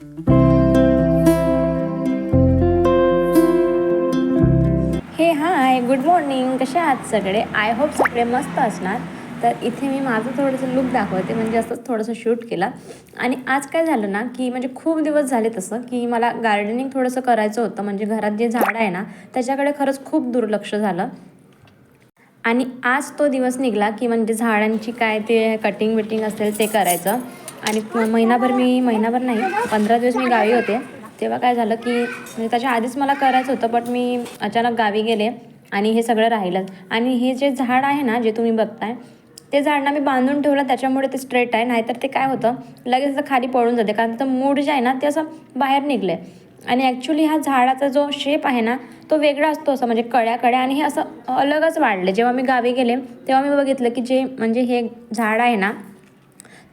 हे hi good morning कसे आहात सगळे? आय होप सगळे मस्त असणार. तर इथे मी माझं थोडंसं लुक दाखवते. म्हणजे असंच थोडंसं शूट केलं. आणि आज काय झालं ना की म्हणजे खूप दिवस झाले तसं की मला गार्डनिंग थोडंसं करायचं होतं. म्हणजे घरात जे झाड आहे ना त्याच्याकडे खरंच खूप दुर्लक्ष झालं. आणि आज तो दिवस निघाला की म्हणजे झाडांची काय ते कटिंग बिटिंग असेल ते करायचं. आणि महिनाभर मी महिनाभर नाही पंधरा दिवस मी गावी होते. तेव्हा काय झालं की म्हणजे त्याच्या आधीच मला करायचं होतं बट मी अचानक गावी गेले आणि हे सगळं राहिलं. आणि हे जे झाड आहे ना जे तुम्ही बघताय ते झाड ना मी बांधून ठेवलं त्याच्यामुळे ते स्ट्रेट आहे. नाहीतर ते काय होतं लगेच असं खाली पडून जाते. कारण तर मूड जे आहे ना ते असं बाहेर निघले आणि ॲक्च्युली हा झाडाचा जो शेप आहे ना तो वेगळा असतो असं म्हणजे कळ्या कळ्या आणि हे असं अलगच वाढले जेव्हा मी गावी गेले तेव्हा मी बघितलं की जे म्हणजे हे झाड आहे ना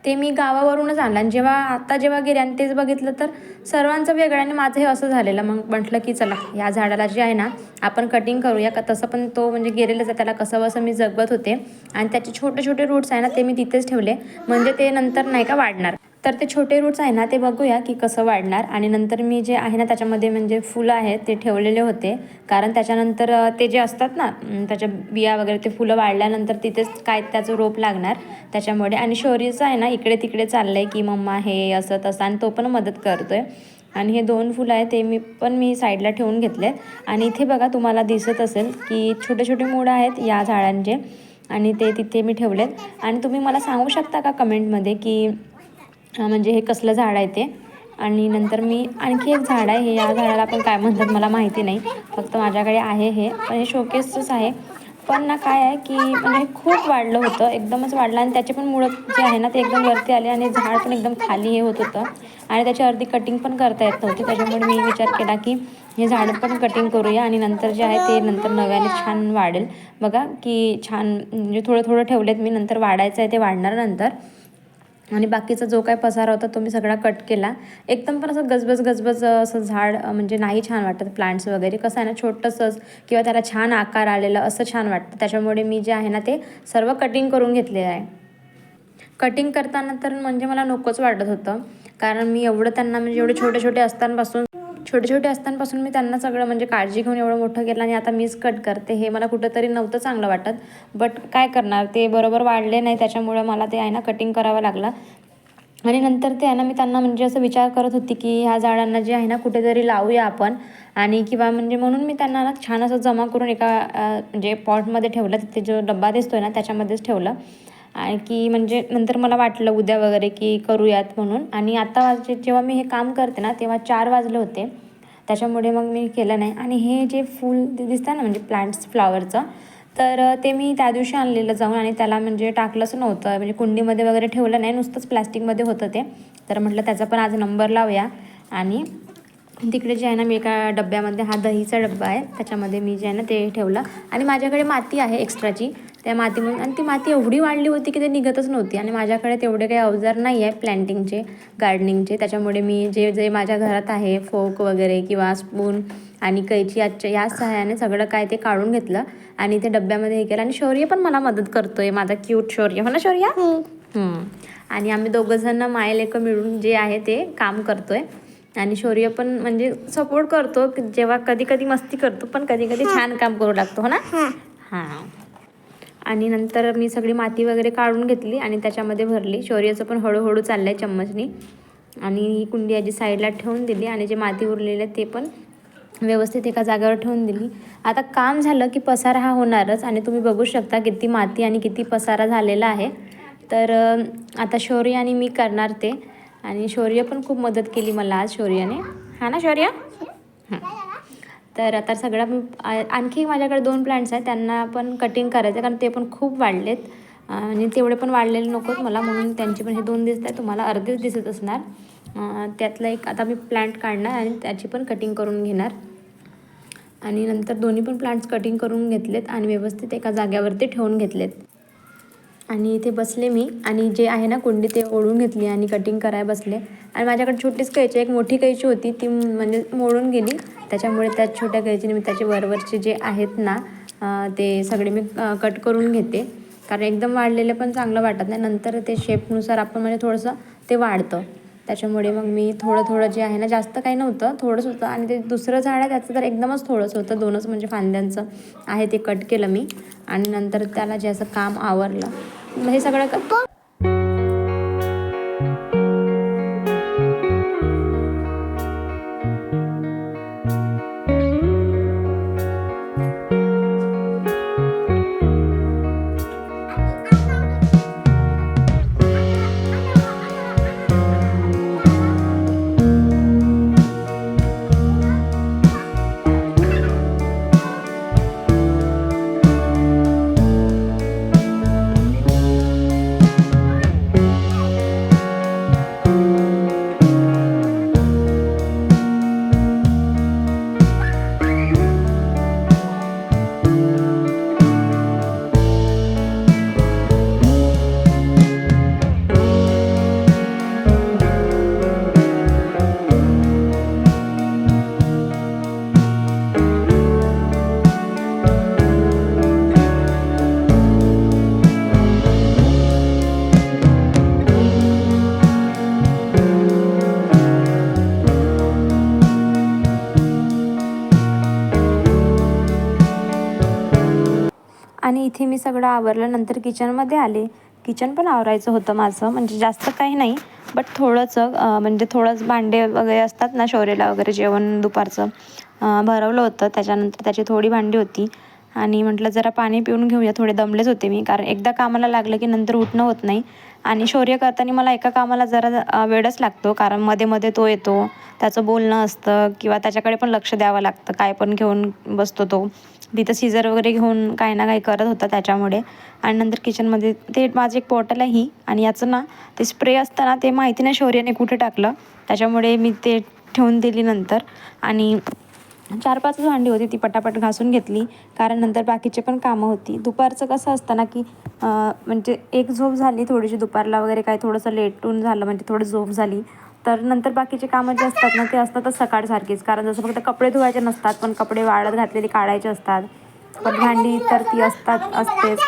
ते मी गावावरूनच आणलं. आणि जेव्हा आता जेव्हा गेले आणि तेच बघितलं तर सर्वांचं वेगळं आणि माझं हे असं झालेलं. मग म्हटलं की चला या झाडाला जे आहे ना आपण कटिंग करूया. का तसं पण तो म्हणजे गेलेलंच आहे त्याला कसं बसं मी जगवत होते. आणि त्याचे छोटे छोटे रूट्स आहे ना ते मी तिथेच ठेवले. म्हणजे ते नंतर नाही का वाढणार. तर ते छोटे रूट्स आहे ना ते बघूया की कसं वाढणार. आणि नंतर मी जे आहे ना त्याच्यामध्ये म्हणजे फुलं आहेत ते ठेवलेले होते. कारण त्याच्यानंतर ते जे असतात ना त्याच्या बिया वगैरे ते फुलं वाढल्यानंतर तिथेच काय त्याचं रोप लागणार. त्याच्यामुळे आणि शौर्यचं आहे ना इकडे तिकडे चाललं आहे की मम्मा हे असं तसं आणि तो पण मदत करतो आहे आणि हे दोन फुलं आहे ते मी पण मी साईडला ठेवून घेतले आणि इथे बघा तुम्हाला दिसत असेल की छोटे छोटे मुळं आहेत या झाडांचे. आणि ते तिथे मी ठेवलेत. आणि तुम्ही मला सांगू शकता का कमेंटमध्ये की म्हणजे हे कसलं झाड आहे ते. आणि नंतर मी आणखी एक झाड आहे हे या झाडाला पण काय म्हणतात मला माहिती नाही. फक्त माझ्याकडे आहे हे पण हे शोकेसचंच आहे. पण ना काय आहे की म्हणजे हे खूप वाढलं होतं एकदमच वाढलं. आणि त्याचे पण मुळं जे आहे ना ते एकदम वरती आले आणि झाड पण एकदम खाली हे होत होतं. आणि त्याची अर्धी कटिंग पण करता येत नव्हती. त्याच्यामुळे मी विचार केला की हे झाड पण कटिंग करूया. आणि नंतर जे आहे ते नंतर नव्याने छान वाढेल. बघा की छान म्हणजे थोडं थोडं ठेवलेत मी नंतर वाढायचं आहे ते वाढणार नंतर आणि बाकीचा जो काय पसारा होता तो मी सगळा कट केला. एकदम पण असं गजबज गजबज असं झाड म्हणजे नाही छान वाटत प्लांट्स वगैरे. कसं आहे ना छोटंसंच किंवा त्याला छान आकार आलेला असं छान वाटतं. त्याच्यामुळे मी जे आहे ना ते सर्व कटिंग करून घेतलेलं आहे. कटिंग करताना तर म्हणजे मला नकोच वाटत होतं. कारण मी एवढं त्यांना म्हणजे एवढे छोटे छोटे असतानापासून छोटे छोटे असतानापासून मी त्यांना सगळं म्हणजे काळजी घेऊन एवढं मोठं केलं आणि आता मीच कट करते. हे मला कुठंतरी नव्हतं चांगलं वाटत. बट काय करणार? ते बरोबर वाढले नाही त्याच्यामुळे मला ते आहे ना कटिंग करावं लागलं. आणि नंतर ते आहे ना मी त्यांना म्हणजे असं विचार करत होती की ह्या झाडांना जे आहे ना कुठेतरी लावूया आपण. आणि किंवा म्हणजे म्हणून मी त्यांना ना छान असं जमा करून एका म्हणजे पॉटमध्ये ठेवलं. तिथे जो डब्बा दिसतोय ना त्याच्यामध्येच ठेवलं. आणि की म्हणजे नंतर मला वाटलं उद्या वगैरे की करूयात म्हणून. आणि आता वाजले जेव्हा मी हे काम करते ना तेव्हा चार वाजले होते. त्याच्यामुळे मग मी केलं नाही. आणि हे जे फूल दिसतं ना म्हणजे प्लांट्स फ्लावरचं तर ते मी त्या दिवशी आणलेलं जाऊन आणि त्याला म्हणजे टाकलंच नव्हतं. म्हणजे कुंडीमध्ये वगैरे ठेवलं नाही नुसतंच प्लॅस्टिकमध्ये होतं ते. तर म्हटलं त्याचा पण आज नंबर लावूया. आणि तिकडे जे आहे ना मी एका डब्यामध्ये हा दहीचा डब्बा आहे. त्याच्यामध्ये मी जे आहे ना ते ठेवलं. आणि माझ्याकडे माती आहे एक्स्ट्राची त्या मातीमध्ये आणि ती माती एवढी वाढली होती की ते निघतच नव्हती. आणि माझ्याकडे तेवढे काही अवजार नाही आहे प्लॅन्टिंगचे गार्डनिंगचे त्याच्यामुळे मी जे जे माझ्या घरात आहे फोक वगैरे किंवा स्पून आणि कैची आजच्या या सहाय्याने सगळं काय ते काढून घेतलं आणि ते डब्यामध्ये हे केलं. आणि शौर्य पण मला मदत करतोय माझा क्यूट शौर्य. हो. ना शौर्य. आणि आम्ही दोघंजण मायलेक मिळून जे आहे ते काम करतोय. आणि शौर्य पण म्हणजे सपोर्ट करतो की जेव्हा कधी कधी मस्ती करतो पण कधी कधी छान काम करू लागतो हो ना? हां. आणि नंतर मी सगळी माती वगैरे काढून घेतली आणि त्याच्यामध्ये भरली. शौर्याचं पण हळूहळू चाललं आहे चम्मचनी. आणि ही कुंडी आजी साईडला ठेवून दिली आणि जे माती उरलेलं आहे ते पण व्यवस्थित एका जागेवर ठेवून दिली. आता काम झालं की पसारा हा होणारच आणि तुम्ही बघू शकता किती माती आणि किती पसारा झालेला आहे. तर आता शौर्य आणि मी करणार ते. आणि शौर्य पण खूप मदत केली मला आज शौर्याने. हा ना शौर्य? हां. तर आता सगळा मी आणखी माझ्याकडे दोन प्लांट्स आहेत त्यांना पण कटिंग करायचं आहे कारण ते पण खूप वाढलेत. आणि तेवढे पण वाढलेले नकोत मला म्हणून त्यांचे पण हे दोन दिसत आहेत तुम्हाला अर्धेच दिसत असणार. त्यातला एक आता मी प्लांट काढणार आणि त्याची पण कटिंग करून घेणार. आणि नंतर दोन्ही पण प्लांट्स कटिंग करून घेतलेत आणि व्यवस्थित एका जाग्यावरती ठेवून घेतलेत. आणि इथे बसले मी. आणि जे आहे ना कुंडी ते ओढून घेतली आणि कटिंग करायला बसले. आणि माझ्याकडे छोटीच कैची एक मोठी कैची होती. ती म्हणजे मोडून गेली. त्याच्यामुळे त्या छोट्या कैचीने मी त्याचे वरवरचे जे आहेत ना ते सगळे मी कट करून घेते. कारण एकदम वाढलेले पण चांगलं वाटत नाही. नंतर ते शेपनुसार आपण म्हणजे थोडंसं ते वाढतं. त्याच्यामुळे मग मी थोडं थोडं जे आहे ना जास्त काही नव्हतं. थोडंच होतं. आणि ते दुसरं झाड आहे त्याचं तर एकदमच थोडंसं होतं. दोनच म्हणजे फांद्यांचं आहे ते कट केलं मी. आणि नंतर त्याला जे असं काम आवरलं हे सगळं इथे मी सगळं आवरलं नंतर किचनमध्ये आले. किचन पण आवरायचं होतं माझं म्हणजे जास्त काही नाही. बट थोडंसं म्हणजे थोडंच भांडे वगैरे असतात ना शौर्याला वगैरे जेवण दुपारचं भरवलं होतं. त्याच्यानंतर त्याची थोडी भांडी होती. आणि म्हटलं जरा पाणी पिऊन घेऊया थोडे दमलेच होते मी. कारण एकदा कामाला लागलं की नंतर उठणं होत नाही. आणि शौर्य करताना मला एका कामाला जरा वेळच लागतो. कारण मध्ये मध्ये तो येतो. त्याचं बोलणं असतं किंवा त्याच्याकडे पण लक्ष द्यावं लागतं. काय पण घेऊन बसतो तो. तिथं सीझर वगैरे घेऊन काही ना काही करत होता त्याच्यामुळे. आणि नंतर किचनमध्ये ते माझं एक बॉटल आहे ही आणि याचं ना ते स्प्रे असतं ना ते माहिती नाही शौर्याने कुठे टाकलं. त्याच्यामुळे मी ते ठेवून दिली नंतर. आणि चार पाचच भांडी होती ती पटापट घासून घेतली. कारण नंतर बाकीचे पण कामं होती. दुपारचं कसं असतं ना की म्हणजे एक झोप झाली थोडीशी दुपारला वगैरे काय थोडंसं लेटून झालं म्हणजे थोडं झोप झाली. तर नंतर बाकीचे कामं जे असतात ना ते असतातच सकाळसारखीच. कारण जसं फक्त कपडे धुवायचे नसतात पण कपडे वाळत घातलेले काढायचे असतात. पण भांडी तर ती असतात असतेच.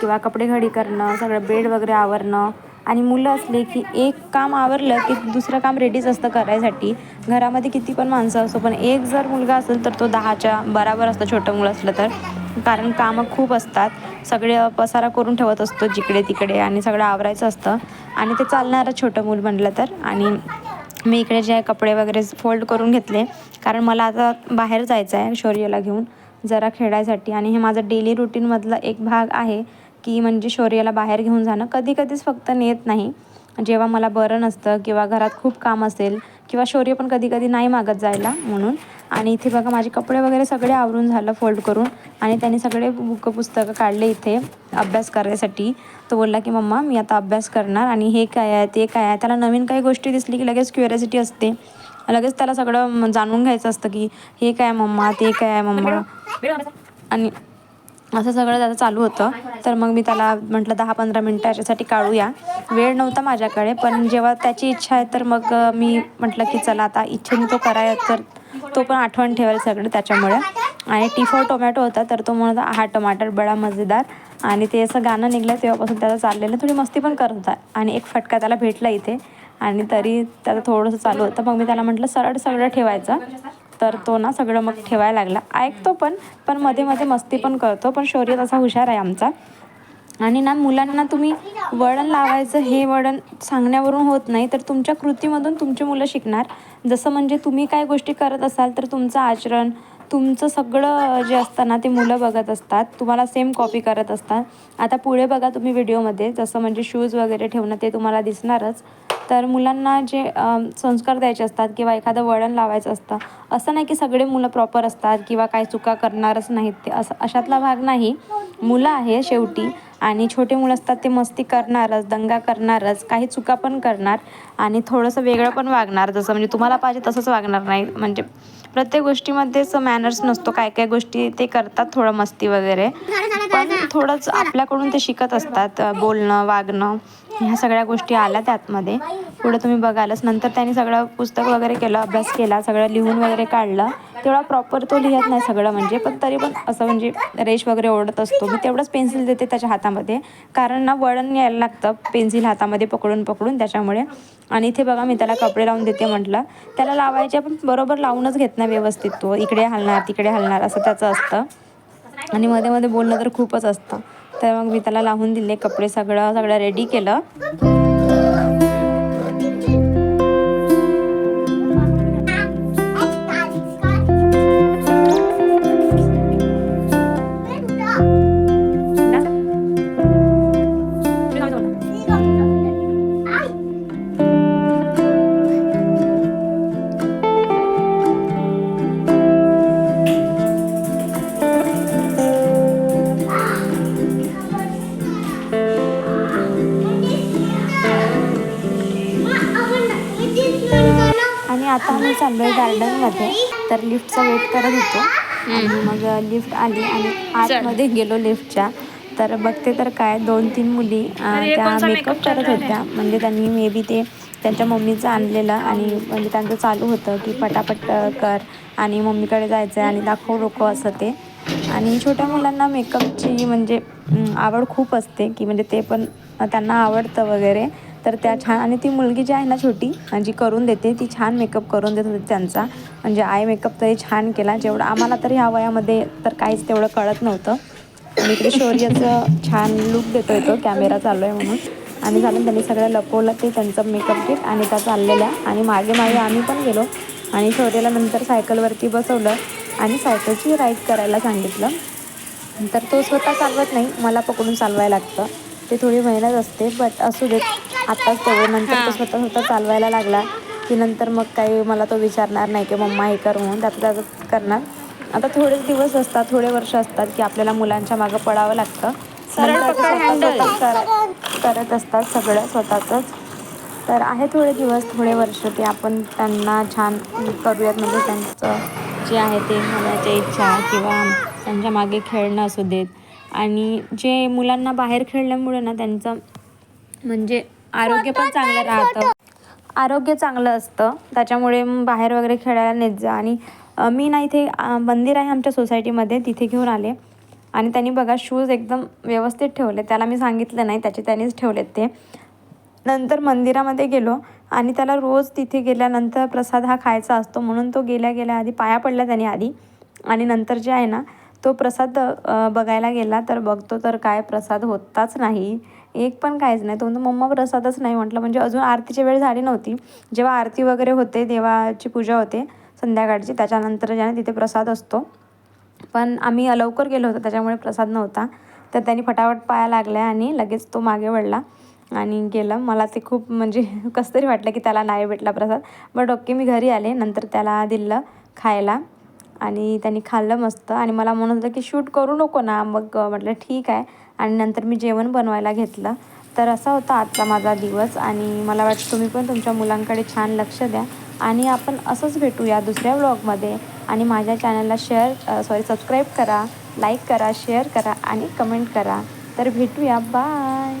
किंवा कपडे घडी करणं सगळं बेड वगैरे आवरणं. आणि मुलं असले की एक काम आवरलं की दुसरं काम रेडीच असतं करायसाठी. घरामध्ये किती पण माणसं असो पण एक जर मुलगा असेल तर तो दहाच्या बराबर असतं छोटं मुलं असलं तर. कारण कामं खूप असतात. सगळे पसारा करून ठेवत असतो जिकडे तिकडे आणि सगळं आवरायचं असतं. आणि ते चालणारं छोटं मूल म्हणलं तर. आणि मी इकडे जे आहे कपडे वगैरे फोल्ड करून घेतले. कारण मला आता बाहेर जायचं आहे शौर्याला घेऊन जरा खेळायसाठी. आणि हे माझं डेली रुटीनमधला एक भाग आहे की म्हणजे शौर्याला बाहेर घेऊन जाणं. कधी कधीच फक्त नेत नाही. जेव्हा मला बरं नसतं किंवा घरात खूप काम असेल किंवा शौर्य पण कधी कधी नाही मागत जायला म्हणून. आणि इथे बघा माझे कपडे वगैरे सगळे आवरून झालं फोल्ड करून. आणि त्यांनी सगळे बुक पुस्तकं काढले इथे अभ्यास करायसाठी तो बोलला की मम्मा मी आता अभ्यास करणार आणि हे काय आहे ते काय आहे? त्याला नवीन काही गोष्टी दिसली की लगेच क्युरियासिटी असते. लगेच त्याला सगळं जाणून घ्यायचं असतं की हे काय आहे मम्मा? ते काय आहे मम्मा? आणि असं सगळं त्याचं चालू होतं. तर मग मी त्याला म्हटलं दहा पंधरा मिनटं याच्यासाठी काढूया. वेळ नव्हता माझ्याकडे पण जेव्हा त्याची इच्छा आहे तर मग मी म्हटलं की चला आता इच्छेने तो कराय तर तो पण आठवण ठेवायला सगळं त्याच्यामुळे. आणि टिफो टोमॅटो होता तर तो म्हणत हा टमाटर बडा मजेदार. आणि ते असं गाणं निघलं तेव्हापासून त्याचं चाललेलं. थोडी मस्ती पण करत होता. आणि एक फटका त्याला भेटला इथे. आणि तरी त्याचं थोडंसं चालू होतं. मग मी त्याला म्हटलं सरळ सगळं ठेवायचं. तर तो ना सगळं मग ठेवायला लागला. ऐकतो पण पण मध्ये मध्ये मस्ती पण करतो. पण शौर्य तसा हुशार आहे आमचा. आणि ना मुलांना तुम्ही वळण लावायचं हे वळण सांगण्यावरून होत नाही तर तुमच्या कृतीमधून तुमची मुलं शिकणार. जसं म्हणजे तुम्ही काय गोष्टी करत असाल तर तुमचं आचरण तुमचं सगळं जे असतं ना ते मुलं बघत असतात. तुम्हाला सेम कॉपी करत असतात. आता पुढे बघा तुम्ही व्हिडिओमध्ये जसं म्हणजे शूज वगैरे ठेवणं ते तुम्हाला दिसणारच. तर मुलांना जे संस्कार द्यायचे असतात किंवा एखादं वळण लावायचं असतं असं नाही की सगळे मुलं प्रॉपर असतात किंवा काही चुका करणारच नाहीत ते. असं अशातला भाग नाही. मुलं आहे शेवटी. आणि छोटे मुलं असतात ते मस्ती करणारच दंगा करणारच काही चुका पण करणार आणि थोडंसं वेगळं पण वागणार. जसं म्हणजे तुम्हाला पाहिजे तसंच वागणार नाही. म्हणजे प्रत्येक गोष्टीमध्येच मॅनर्स नसतो. काय काय गोष्टी ते करतात थोडं मस्ती वगैरे. पण थोडंच आपल्याकडून ते शिकत असतात. बोलणं वागणं. ह्या सगळ्या गोष्टी आल्या त्यातमध्ये. पुढे तुम्ही बघालच. नंतर त्यांनी सगळं पुस्तक वगैरे केलं अभ्यास केला सगळं लिहून वगैरे काढलं. तेवढा प्रॉपर तो लिहत नाही सगळं म्हणजे पण तरी पण असं म्हणजे रेश वगैरे ओढत असतो. मी तेवढंच पेन्सिल देते त्याच्या हातामध्ये. कारण ना वळण यायला लागतं पेन्सिल हातामध्ये पकडून पकडून त्याच्यामुळे. आणि इथे बघा मी त्याला कपडे लावून देते म्हटलं. त्याला लावायचे पण बरोबर लावूनच घेत नाही व्यवस्थित तो. इकडे हलणार तिकडे हलणार असं त्याचं असतं. आणि मध्ये मध्ये बोलणं तर खूपच असतं. तर मग मी त्याला लावून दिले कपडे सगळं सगळं रेडी केलं. चाललो आहे गार्डनमध्ये. तर लिफ्टचा वेट करत होतो. आणि मग लिफ्ट आली आणि आतमध्ये गेलो लिफ्टच्या. तर बघते तर काय दोन तीन मुली त्या मेकअप करत होत्या. म्हणजे त्यांनी मे बी ते त्यांच्या मम्मीचं आणलेलं आणि म्हणजे त्यांचं चालू होतं की पटापट कर आणि मम्मीकडे जायचं आहे आणि दाखव लोक असं ते. आणि छोट्या मुलांना मेकअपची म्हणजे आवड खूप असते की म्हणजे ते पण त्यांना आवडतं वगैरे. तर त्या छान आणि ती मुलगी जी आहे ना छोटी जी करून देते ती छान मेकअप करून देत होती त्यांचा. म्हणजे आय मेकअप तरी छान केला जेवढं आम्हाला तरी ह्या वयामध्ये तर काहीच तेवढं कळत नव्हतं. आणि इकडे शौर्याचं छान लुक देतो तो कॅमेरा चालू आहे म्हणून. आणि झालं त्यांनी सगळं लपवलं ते त्यांचं मेकअप किट आणि त्या चाललेल्या. आणि मागे मागे आम्ही पण गेलो. आणि शौर्याला नंतर सायकलवरती बसवलं आणि सायकलची राईड करायला सांगितलं. तर तो स्वतः चालवत नाही मला पकडून चालवायला लागतं. ते थोडी मेहनत असते बट असू देत. आत्ताच तेवढं नंतर तो स्वतः स्वतः चालवायला लागला की नंतर मग काही मला तो विचारणार नाही की मम्मा हे कर म्हणून त्याचं त्याचं करणार. आता थोडेच दिवस असतात थोडे वर्ष असतात की आपल्याला मुलांच्या मागं पडावं लागतं. करत असतात सगळं स्वतःचंच. तर आहे थोडे दिवस थोडे वर्ष ते आपण त्यांना छान करूयात. म्हणजे त्यांचं जे आहे ते मनाच्या इच्छा किंवा त्यांच्या मागे खेळणं असू देत. आणि जे मुलांना बाहेर खेळल्यामुळे ना त्यांचं म्हणजे आरोग्य पण चांगलं राहतं. आरोग्य चांगलं असतं. त्याच्यामुळे बाहेर वगैरे खेळायला नेत जा. आणि मी ना इथे मंदिर आहे आमच्या सोसायटीमध्ये. तिथे घेऊन आले. आणि त्यांनी बघा शूज एकदम व्यवस्थित ठेवले त्याला मी सांगितलं नाही. त्याचे त्यांनीच ठेवलेत ते. नंतर मंदिरामध्ये गेलो. आणि त्याला रोज तिथे गेल्यानंतर प्रसाद हा खायचा असतो. म्हणून तो गेल्या गेल्या आधी पाया पडला त्याने आधी. आणि नंतर जे आहे ना तो प्रसाद बघायला गेला. तर बघतो तर काय प्रसाद होताच नाही. एक पण काहीच नाही. तो म्हणतो मम्मा प्रसादच नाही. म्हटलं म्हणजे अजून आरतीची वेळ झाली नव्हती. जेव्हा आरती वगैरे होते देवाची पूजा होते संध्याकाळची त्याच्यानंतर ज्याने तिथे प्रसाद असतो. पण आम्ही लवकर गेलो होतो त्याच्यामुळे प्रसाद नव्हता. तर त्यांनी फटाफट पाया लागल्या आणि लगेच तो मागे वळला आणि गेलं. मला ते खूप म्हणजे कसं तरी वाटलं की त्याला नाही भेटला प्रसाद. बट ओके मी घरी आले. नंतर त्याला दिलं खायला आणि त्यांनी खाल्लं मस्त. आणि मला म्हणत होतं की शूट करू नको ना. मग म्हटलं ठीक आहे. आणि नंतर मी जेवण बनवायला घेतलं. तर असा होता आजचा माझा दिवस आणि मला वाटतं तुम्ही पण तुमच्या मुलांकडे छान लक्ष द्या. आणि आपण असंच भेटूया दुसऱ्या व्लॉगमध्ये. आणि माझ्या चॅनलला शेअर सॉरी सबस्क्राईब करा लाईक करा शेअर करा आणि कमेंट करा. तर भेटूया. बाय